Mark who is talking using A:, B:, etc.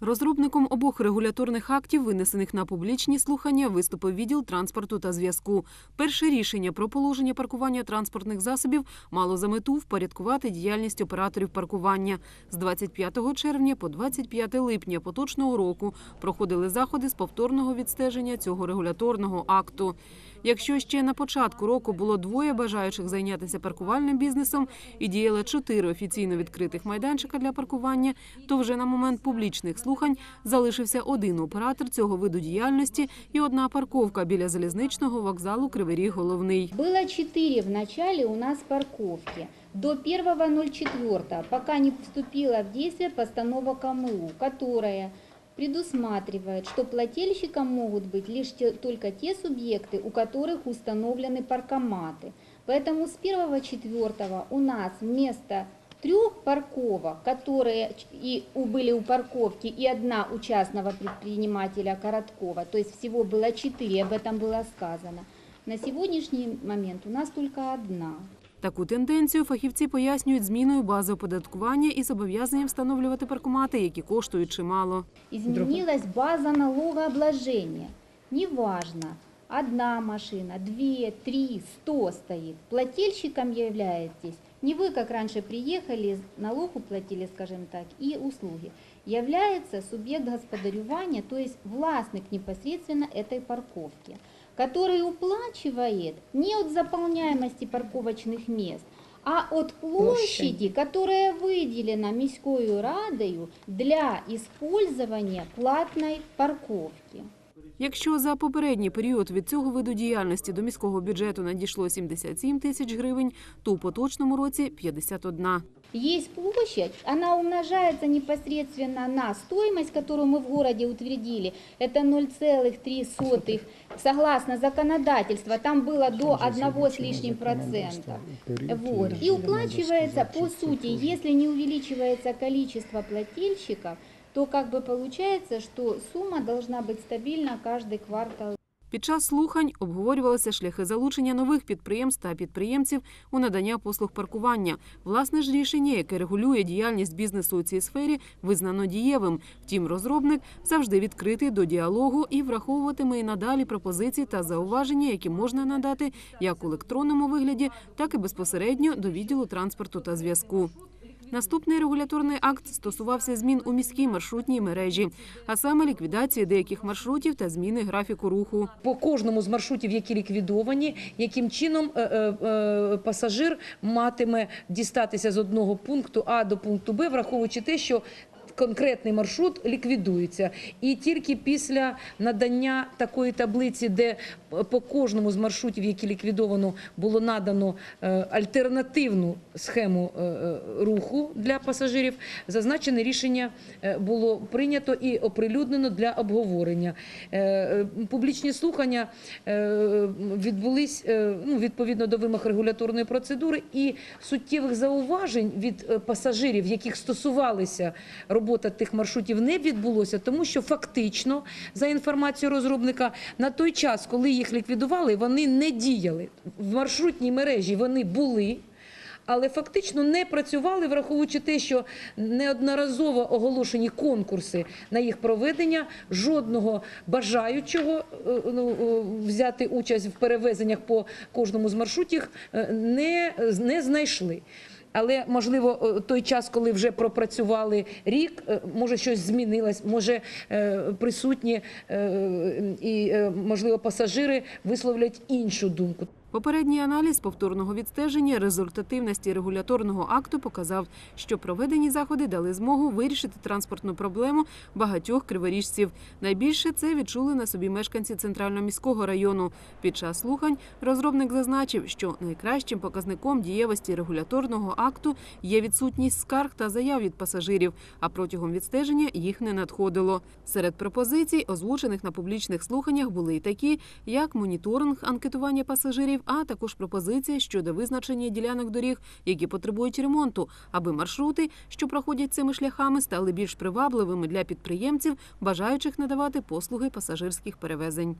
A: Розробником обох регуляторних актів, винесених на публічні слухання, виступив відділ транспорту та зв'язку. Перше рішення про положення паркування транспортних засобів мало за мету впорядкувати діяльність операторів паркування. З 25 червня по 25 липня поточного року проходили заходи з повторного відстеження цього регуляторного акту. Якщо ще на початку року було двоє бажаючих зайнятися паркувальним бізнесом і діяли чотири офіційно відкритих майданчика для паркування, то вже на момент публічних слухань залишився один оператор цього виду діяльності і одна парковка біля залізничного вокзалу Кривий Ріг Головний.
B: Было четыре в начале у нас парковки. До 1.04, пока не вступила в действие постанова КМУ, которая предусматривает, что плательщиком могут быть лишь те- только те субъекты, у которых установлены паркоматы. Поэтому с 1.04 у нас вместо трех парковок, которые ч- и у- были у парковки, и одна у частного предпринимателя Короткова, то есть всего было четыре, об этом было сказано. На сегодняшний момент у нас только одна.
A: Таку тенденцію фахівці пояснюють зміною бази оподаткування і зобов'язанням встановлювати паркомати, які коштують чимало.
B: Изменилась база налогообложения. Неважно, одна машина, две, три, сто стоит. Плательщиком являетесь не вы, как раньше приехали, налог уплатили, скажем так, и услуги. Является субъект господарювания, то есть властник непосредственно этой парковки, который уплачивает не от заполняемости парковочных мест, а от площади, которая выделена міською радою для использования платной парковки.
A: Якщо за попередній період від цього виду діяльності до міського бюджету надійшло 77 тисяч гривень, то у поточному році 51.
B: Есть площадь, она умножается непосредственно на стоимость, которую мы в городе утвердили. Это 0,3 согласно законодательству. Там было до 1 с лишним процента. Вот. И уплачивается по сути, если не увеличивается количество плательщиков, то как бы получается, что сумма должна быть стабильна каждый квартал
A: Під час слухань обговорювалися шляхи залучення нових підприємств та підприємців у надання послуг паркування. Власне ж рішення, яке регулює діяльність бізнесу у цій сфері, визнано дієвим. Втім, розробник завжди відкритий до діалогу і враховуватиме і надалі пропозиції та зауваження, які можна надати як у електронному вигляді, так і безпосередньо до відділу транспорту та зв'язку. Наступний регуляторний акт стосувався змін у міській маршрутній мережі, а саме ліквідації деяких маршрутів та зміни графіку руху.
C: по кожному з маршрутів, які ліквідовані, яким чином е, е, е, пасажир матиме дістатися з одного пункту А до пункту Б, враховуючи те, що конкретний маршрут ліквідується. І тільки після надання такої таблиці, де по кожному з маршрутів, які ліквідовано, було надано е, альтернативну схему е, е, руху для пасажирів, зазначене рішення було прийнято і оприлюднено для обговорення. Публічні слухання відбулись ну, відповідно до вимог регуляторної процедури і суттєвих зауважень від пасажирів, яких стосувалися робота тих маршрутів, не відбулося, тому що фактично, за інформацією розробника, на той час, коли їх ліквідували, вони не діяли. В маршрутній мережі вони були. Але фактично не працювали, враховуючи те, що неодноразово оголошені конкурси на їх проведення, жодного бажаючого е, ну, е, взяти участь в перевезеннях по кожному з маршрутів е, не, не знайшли. Але можливо, е, той час, коли вже пропрацювали рік, е, може щось змінилось, може е, присутні і можливо пасажири висловлять іншу думку.
A: Попередній аналіз повторного відстеження результативності регуляторного акту показав, що проведені заходи дали змогу вирішити транспортну проблему багатьох криворіжців. Найбільше це відчули на собі мешканці центрального міського району. Під час слухань розробник зазначив, що найкращим показником дієвості регуляторного акту є відсутність скарг та заяв від пасажирів, а протягом відстеження їх не надходило. Серед пропозицій, озвучених на публічних слуханнях, були й такі, як моніторинг анкетування пасажирів, а також пропозиція щодо визначення ділянок доріг, які потребують ремонту, аби маршрути, що проходять цими шляхами, стали більш привабливими для підприємців, бажаючих надавати послуги пасажирських перевезень.